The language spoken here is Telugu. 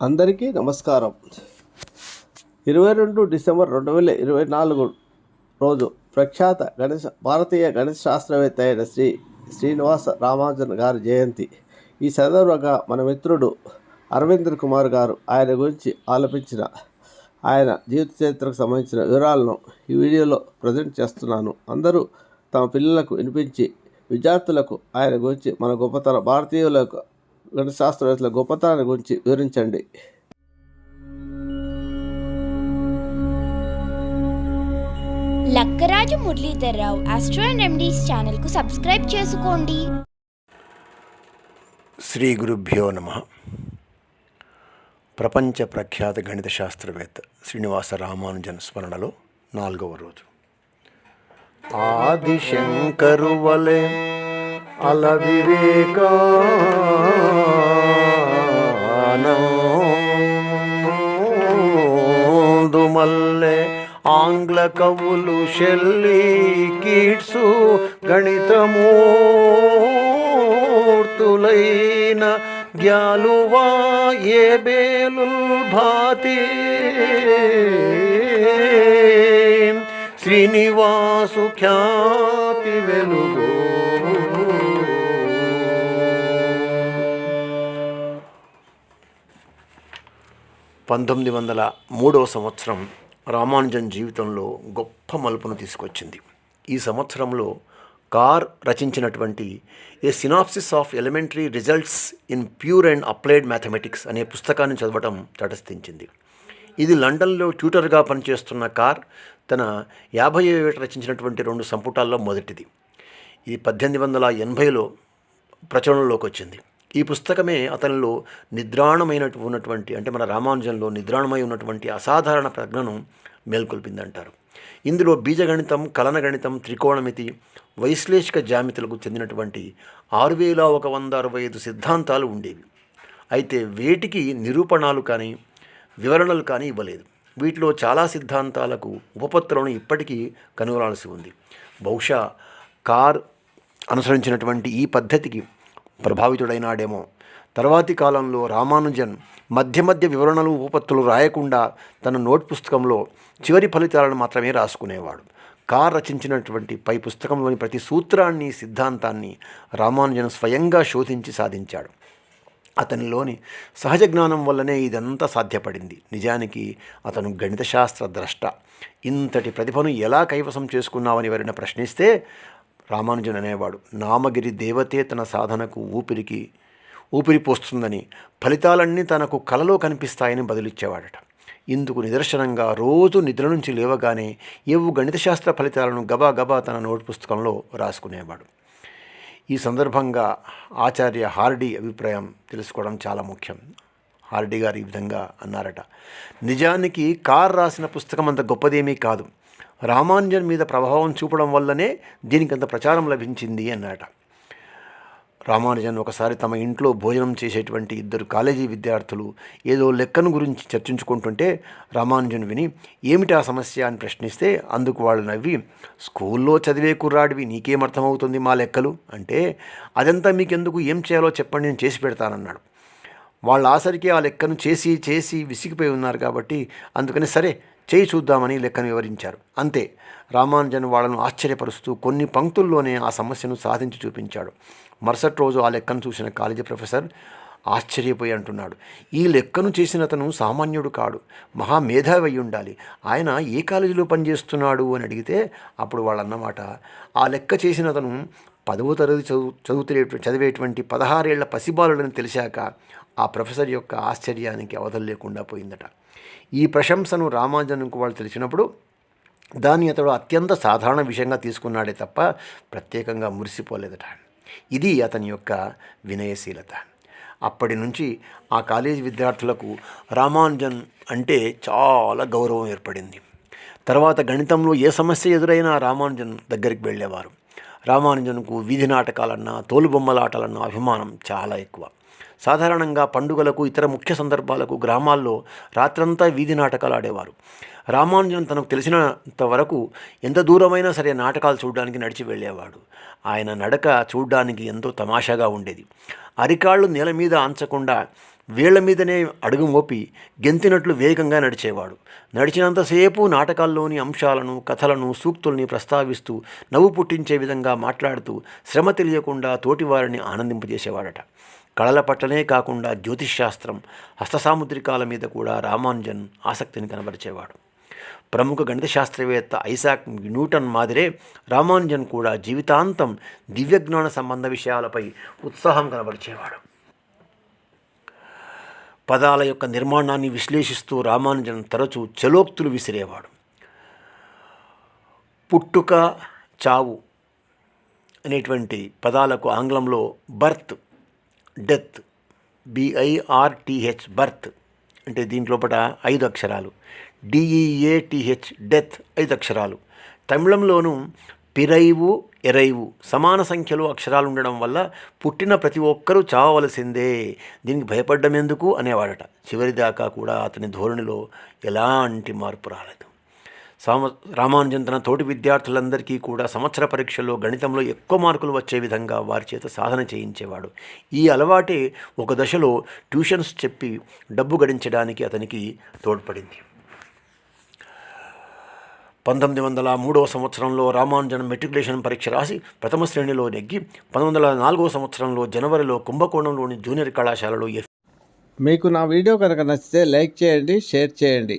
అందరికీ నమస్కారం. ఇరవై రెండు డిసెంబర్ రెండు వేల ఇరవై నాలుగు రోజు ప్రఖ్యాత గణిత భారతీయ గణిత శాస్త్రవేత్త అయిన శ్రీ శ్రీనివాస రామానుజన్ గారి జయంతి. ఈ సందర్భంగా మన మిత్రుడు అరవింద్ కుమార్ గారు ఆయన గురించి ఆలపించిన ఆయన జీవిత చరిత్రకు సంబంధించిన వివరాలను ఈ వీడియోలో ప్రజెంట్ చేస్తున్నాను. అందరూ తమ పిల్లలకు వినిపించి విద్యార్థులకు ఆయన గురించి మన గొప్పతన భారతీయులకు శాస్త్రవేత్తల గొప్పతనాన్ని గురించి వివరించండి. Lakkaraju Muralidharrao astro and remedies ఛానల్కు సబ్స్క్రైబ్ చేసుకోండి. శ్రీ గురుభ్యో నమ. ప్రపంచ ప్రఖ్యాత గణిత శాస్త్రవేత్త శ్రీనివాస రామానుజన్ స్మరణలో నాలుగవ రోజు. ఆదిశంకరు వలె అల వివేకానందుమల్లె ఆంగ్ల కవులు షెల్లీ కీట్సు గణితమూర్తులైన గ్యాలువా ఏ బేలు భాతి. శ్రీనివాసు ఖ్యాతి వెలుగో. పంతొమ్మిది వందల మూడవ సంవత్సరం రామానుజన్ జీవితంలో గొప్ప మలుపును తీసుకొచ్చింది. ఈ సంవత్సరంలో కార్ రచించినటువంటి a synopsis of elementary results in pure and applied mathematics అనే పుస్తకాన్ని చదవటం తటస్థించింది. ఇది లండన్లో ట్యూటర్గా పనిచేస్తున్న కార్ తన యాభై ఏట రచించినటువంటి రెండు సంపుటాల్లో మొదటిది. ఇది పద్దెనిమిది వందల ఎనభైలో ప్రచురణలోకి వచ్చింది ఈ పుస్తకమే అతనిలో నిద్రాణమైన ఉన్నటువంటి అంటే మన రామానుజంలో నిద్రాణమై ఉన్నటువంటి అసాధారణ ప్రజ్ఞను మేల్కొల్పిందంటారు. ఇందులో బీజగణితం కలన గణితం త్రికోణమితి వైశ్లేషిక జామితులకు చెందినటువంటి ఆరు వేల ఒక వంద అరవై ఐదు సిద్ధాంతాలు ఉండేవి. అయితే వేటికి నిరూపణాలు కానీ వివరణలు కానీ ఇవ్వలేదు. వీటిలో చాలా సిద్ధాంతాలకు ఉపపత్తులను ఇప్పటికీ కనుగొనాల్సి ఉంది. బహుశా కార్ అనుసరించినటువంటి ఈ పద్ధతికి ప్రభావితుడైనాడేమో. తర్వాతి కాలంలో రామానుజన్ మధ్య మధ్య వివరణలు ఉపపత్తులు రాయకుండా తన నోట్ పుస్తకంలో చివరి ఫలితాలను మాత్రమే రాసుకునేవాడు. కార్ రచించినటువంటి పై పుస్తకంలోని ప్రతి సూత్రాన్ని సిద్ధాంతాన్ని రామానుజన్ స్వయంగా శోధించి సాధించాడు. అతనిలోని సహజ జ్ఞానం వల్లనే ఇదంతా సాధ్యపడింది. నిజానికి అతను గణిత శాస్త్ర ద్రష్ట. ఇంతటి ప్రతిభను ఎలా కైవసం చేసుకున్నావని ఎవరైనా ప్రశ్నిస్తే రామానుజన్ అనేవాడు. నామగిరి దేవతే తన సాధనకు ఊపిరికి ఊపిరి పోస్తుందని ఫలితాలన్నీ తనకు కలలో కనిపిస్తాయని బదులిచ్చేవాడట. ఇందుకు నిదర్శనంగా రోజు నిద్ర నుంచి లేవగానే ఏవు గణిత శాస్త్ర ఫలితాలను గబా గబా తన నోట్ పుస్తకంలో రాసుకునేవాడు. ఈ సందర్భంగా ఆచార్య హార్డీ అభిప్రాయం తెలుసుకోవడం చాలా ముఖ్యం. హార్డీ గారు ఈ విధంగా అన్నారట. నిజానికి కార్ రాసిన పుస్తకం అంత గొప్పదేమీ కాదు. రామానుజన్ మీద ప్రభావం చూపడం వల్లనే దీనికి అంత ప్రచారం లభించింది అన్నట రామానుజన్ ఒకసారి తమ ఇంట్లో భోజనం చేసేటువంటి ఇద్దరు కాలేజీ విద్యార్థులు ఏదో లెక్కను గురించి చర్చించుకుంటుంటే రామానుజన్ విని ఏమిటి ఆ సమస్య? అని ప్రశ్నిస్తే అందుకు వాళ్ళు నవ్వి స్కూల్లో చదివే కుర్రాడివి నీకేం అర్థమవుతుంది మా లెక్కలు? అంటే అదంతా మీకెందుకు? ఏం చేయాలో చెప్పండి నేను చేసి పెడతానన్నాడు. వాళ్ళ ఆసరికి ఆ లెక్కను చేసి చేసి విసిగిపోయి ఉన్నారు కాబట్టి అందుకని సరే చేయి చూద్దామని లెక్కను వివరించారు. అంతే రామానుజన్ వాళ్ళను ఆశ్చర్యపరుస్తూ కొన్ని పంక్తుల్లోనే ఆ సమస్యను సాధించి చూపించాడు. మరుసటి రోజు ఆ లెక్కను చూసిన కాలేజీ ప్రొఫెసర్ ఆశ్చర్యపోయి అంటున్నాడు ఈ లెక్కను చేసిన అతను సామాన్యుడు కాడు మహామేధావి అయి ఉండాలి. ఆయన ఏ కాలేజీలో పనిచేస్తున్నాడు? అని అడిగితే అప్పుడు వాళ్ళు అన్నమాట ఆ లెక్క చేసిన అతను పదవ తరగతి చదువు చదువుతులే చదివేటువంటి పదహారేళ్ళ పసిబాలుడని తెలిసాక ఆ ప్రొఫెసర్ యొక్క ఆశ్చర్యానికి అవధం లేకుండా పోయిందట. ఈ ప్రశంసను రామానుజన్కు వాళ్ళు తెలిసినప్పుడు దాన్ని అతడు అత్యంత సాధారణ విషయంగా తీసుకున్నాడే తప్ప ప్రత్యేకంగా మురిసిపోలేదట. ఇది అతని యొక్క వినయశీలత. అప్పటి నుంచి ఆ కాలేజీ విద్యార్థులకు రామానుజన్ అంటే చాలా గౌరవం ఏర్పడింది. తర్వాత గణితంలో ఏ సమస్య ఎదురైనా రామానుజన్ దగ్గరికి వెళ్ళేవారు. రామానుజన్కు వీధి నాటకాలన్నా తోలుబొమ్మలాటలన్నా అభిమానం చాలా ఎక్కువ. సాధారణంగా పండుగలకు ఇతర ముఖ్య సందర్భాలకు గ్రామాల్లో రాత్రంతా వీధి నాటకాలు ఆడేవారు. రామానుజన్ తనకు తెలిసినంత వరకు ఎంత దూరమైనా సరే నాటకాలు చూడడానికి నడిచి వెళ్ళేవాడు. ఆయన నడక చూడడానికి ఎంతో తమాషాగా ఉండేది. అరికాళ్ళు నేల మీద ఆంచకుండా వేళ్ళ మీదనే అడుగు మోపి గెంతినట్లు వేగంగా నడిచేవాడు. నడిచినంతసేపు నాటకాల్లోని అంశాలను కథలను సూక్తుల్ని ప్రస్తావిస్తూ నవ్వు పుట్టించే విధంగా మాట్లాడుతూ శ్రమ తెలియకుండా తోటివారిని ఆనందింపజేసేవాడట. కళల పట్లనే కాకుండా జ్యోతిష్శాస్త్రం హస్తసాముద్రికాల మీద కూడా రామానుజన్ ఆసక్తిని కనబరిచేవాడు. ప్రముఖ గణిత శాస్త్రవేత్త ఐసాక్ న్యూటన్ మాదిరే రామానుజన్ కూడా జీవితాంతం దివ్యజ్ఞాన సంబంధ విషయాలపై ఉత్సాహం కనబరిచేవాడు. పదాల యొక్క నిర్మాణాన్ని విశ్లేషిస్తూ రామానుజన్ తరచూ చలోక్తులు విసిరేవాడు. పుట్టుక చావు అనేటువంటి పదాలకు ఆంగ్లంలో బర్త్ డెత్ బిఐఆర్టీహెచ్ బర్త్ అంటే దీంట్లోపట ఐదు అక్షరాలు. డిఈఏటిహెచ్ డెత్ ఐదు అక్షరాలు. తమిళంలోనూ పిరైవు ఎరైవు సమాన సంఖ్యలో అక్షరాలు ఉండడం వల్ల పుట్టిన ప్రతి ఒక్కరూ చావవలసిందే దీనికి భయపడ్డం ఎందుకు అనేవాడట. చివరిదాకా కూడా అతని ధోరణిలో ఎలాంటి మార్పు రాలేదు. సామ రామానుజన్ తన తోటి విద్యార్థులందరికీ కూడా సంవత్సర పరీక్షల్లో గణితంలో ఎక్కువ మార్కులు వచ్చే విధంగా వారి చేత సాధన చేయించేవాడు. ఈ అలవాటే ఒక దశలో ట్యూషన్స్ చెప్పి డబ్బు గడించడానికి అతనికి తోడ్పడింది. పంతొమ్మిది వందల మూడవ సంవత్సరంలో రామానుజన్ మెట్రికులేషన్ పరీక్ష రాసి ప్రథమ శ్రేణిలో నెగ్గి పంతొమ్మిది వందల నాలుగవ సంవత్సరంలో జనవరిలో కుంభకోణంలోని జూనియర్ కళాశాలలో మీకు నా వీడియో కనుక నచ్చితే లైక్ చేయండి షేర్ చేయండి.